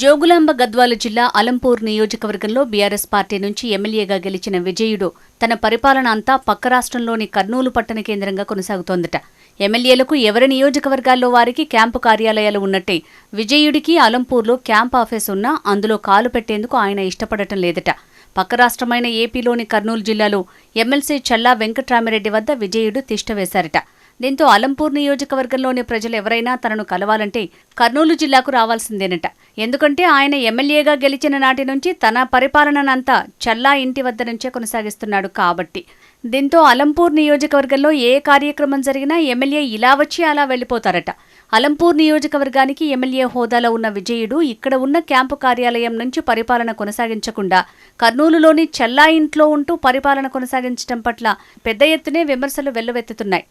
జోగులాంబ గద్వాల జిల్లా అలంపూర్ నియోజకవర్గంలో BRS party నుంచి ఎమ్మెల్యేగా గెలిచిన విజయుడు తన పరిపాలన అంతా పక్క రాష్ట్రంలోని కర్నూలు పట్టణ కేంద్రంగా కొనసాగుతోందట. ఎమ్మెల్యేలకు ఎవరి నియోజకవర్గాల్లో వారికి క్యాంపు కార్యాలయాలు ఉన్నట్టే విజయుడికి అలంపూర్లో క్యాంప్ ఆఫీస్ ఉన్నా అందులో కాలు పెట్టేందుకు ఆయన ఇష్టపడటం లేదట. పక్క రాష్ట్రమైన ఏపీలోని కర్నూలు జిల్లాలో ఎమ్మెల్సీ చల్లా వెంకట్రామిరెడ్డి వద్ద విజయుడు తిష్టవేశారట దీంతో అలంపూర్ నియోజకవర్గంలోని ప్రజలు ఎవరైనా తనను కలవాలంటే కర్నూలు జిల్లాకు రావాల్సిందేనట. ఎందుకంటే ఆయన ఎమ్మెల్యేగా గెలిచిన నాటి నుంచి తన పరిపాలననంతా చల్లా ఇంటి వద్ద నుంచే కొనసాగిస్తున్నాడు కాబట్టి. దీంతో అలంపూర్ నియోజకవర్గంలో ఏ కార్యక్రమం జరిగినా ఎమ్మెల్యే ఇలా వచ్చి అలా వెళ్ళిపోతారట. అలంపూర్ నియోజకవర్గానికి ఎమ్మెల్యే హోదాలో ఉన్న విజయుడు ఇక్కడ ఉన్న క్యాంపు కార్యాలయం నుంచి పరిపాలన కొనసాగించకుండా కర్నూలులోని చల్లా ఇంట్లో ఉంటూ పరిపాలన కొనసాగించడం పట్ల పెద్ద ఎత్తునే విమర్శలు వెల్లువెత్తుతున్నాయి.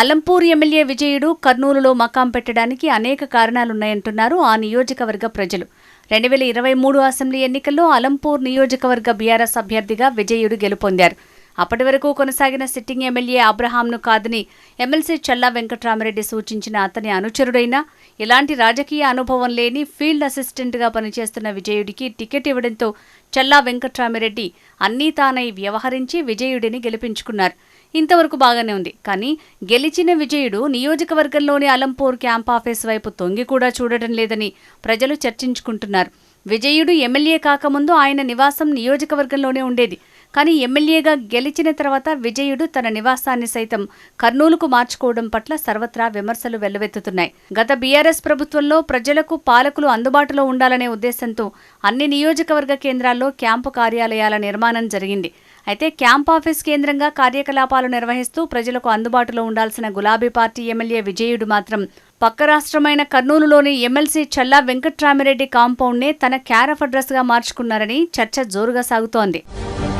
అలంపూర్ ఎమ్మెల్యే విజయుడు కర్నూలులో మకాం పెట్టడానికి అనేక కారణాలున్నాయంటున్నారు ఆ నియోజకవర్గ ప్రజలు. రెండు వేల ఇరవై మూడు అసెంబ్లీ ఎన్నికల్లో అలంపూర్ నియోజకవర్గ బీఆర్ఎస్ అభ్యర్థిగా విజయుడు గెలుపొందారు. అప్పటి వరకు కొనసాగిన సిట్టింగ్ ఎమ్మెల్యే అబ్రహాంను కాదని ఎమ్మెల్సీ చల్లా వెంకట్రామరెడ్డి సూచించిన అతని అనుచరుడైన ఎలాంటి రాజకీయ అనుభవం లేని ఫీల్డ్ అసిస్టెంట్గా పనిచేస్తున్న విజయుడికి టికెట్ ఇవ్వడంతో చల్లా వెంకట్రామిరెడ్డి అన్నీ తానై వ్యవహరించి విజయుడిని గెలిపించుకున్నారు. ఇంతవరకు బాగానే ఉంది. కానీ గెలిచిన విజయుడు నియోజకవర్గంలోని అలంపూర్ క్యాంప్ ఆఫీస్ వైపు తొంగి కూడా చూడటం లేదని ప్రజలు చర్చించుకుంటున్నారు. విజయుడు ఎమ్మెల్యే కాకముందు ఆయన నివాసం నియోజకవర్గంలోనే ఉండేది. కానీ ఎమ్మెల్యేగా గెలిచిన తర్వాత విజయుడు తన నివాసాన్ని సైతం కర్నూలుకు మార్చుకోవడం పట్ల సర్వత్రా విమర్శలు వెల్లువెత్తుతున్నాయి. గత బీఆర్ఎస్ ప్రభుత్వంలో ప్రజలకు పాలకులు అందుబాటులో ఉండాలనే ఉద్దేశంతో అన్ని నియోజకవర్గ కేంద్రాల్లో క్యాంపు కార్యాలయాల నిర్మాణం జరిగింది. అయితే క్యాంప్ ఆఫీస్ కేంద్రంగా కార్యకలాపాలు నిర్వహిస్తూ ప్రజలకు అందుబాటులో ఉండాల్సిన గులాబీ పార్టీ ఎమ్మెల్యే విజయుడు మాత్రం పక్క రాష్ట్రమైన కర్నూలులోని ఎమ్మెల్సీ చల్లా వెంకట్రామిరెడ్డి కాంపౌండ్నే తన క్యారఫ్ అడ్రస్గా మార్చుకున్నారని చర్చ జోరుగా సాగుతోంది.